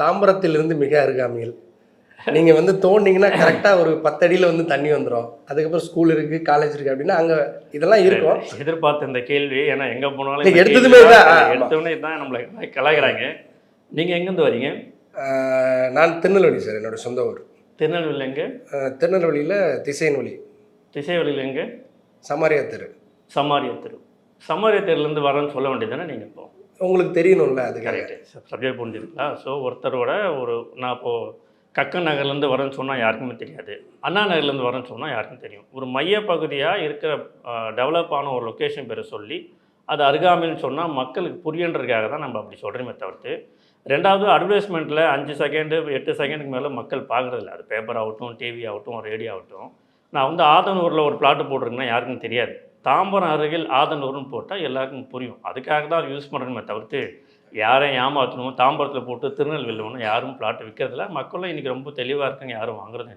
தாம்பரத்திலிருந்து மிக அருகாமையில். நீங்கள் வந்து தோண்டிங்கன்னா கரெக்டாக ஒரு பத்தடியில் வந்து தண்ணி வந்துடும் அதுக்கப்புறம் ஸ்கூல் இருக்குது காலேஜ் இருக்குது அப்படின்னா அங்கே இதெல்லாம் இருக்கும். எதிர்பார்த்த இந்த கேள்வி ஏன்னா எங்க போனாலும் எடுத்ததுமே தான். தான். நம்மளை கலாய்கிறாங்க நீங்க எங்கேருந்து வரீங்க? நான் திருநெல்வேலி சார் என்னோட சொந்த ஊர். திருநெல்வேலி எங்க? திருநெல்வேலியில் திசையன்வழி. திசைவெளியில் எங்க? சமாரியா தெரு. சமாரிய தெரு. சமாரிய தெருலேருந்து வரேன்னு சொல்ல வேண்டியதானே நீங்கள் இப்போ? உங்களுக்கு தெரியணும்ல அது கரெக்ட் சப்ஜெக்ட் புரிஞ்சுதுங்களா ஸோ ஒருத்தரோட ஒரு நான் இப்போது கக்கன் நகர்லேருந்து வரேன்னு சொன்னால் யாருக்குமே தெரியாது. அண்ணா நகர்லேருந்து வரேன்னு சொன்னால் யாருக்கும் தெரியும். ஒரு மைய பகுதியாக இருக்கிற டெவலப் ஆன ஒரு லொக்கேஷன் பேரை சொல்லி அது அருகாமைன்னு சொன்னால் மக்களுக்கு புரியன்றதுக்காக தான் நம்ம அப்படி சொல்கிறோமே தவிர்த்து ரெண்டாவது அட்வர்டைஸ்மெண்ட்டில் அஞ்சு செகண்டு எட்டு செகண்டுக்கு மேலே மக்கள் பார்க்குறதில்ல அது பேப்பர் ஆகட்டும் டிவி ஆகட்டும் ரேடியோ ஆகட்டும். நான் வந்து ஆதனூரில் ஒரு பிளாட்டு போட்டிருக்கேன்னா யாருக்கும் தெரியாது. தாம்பரம் அருகில் ஆதனூர்னு போட்டால் எல்லாருக்கும் புரியும். அதுக்காக தான் யூஸ் பண்ணுறோமே தவிர்த்து யாரையும் ஏமாற்றணும் தாம்பரத்தில் போட்டு திருநெல்வேலி ஒன்று யாரும் பிளாட் விற்கிறதில்ல மக்களும் இன்றைக்கி ரொம்ப தெளிவாக இருக்காங்க யாரும் வாங்குறது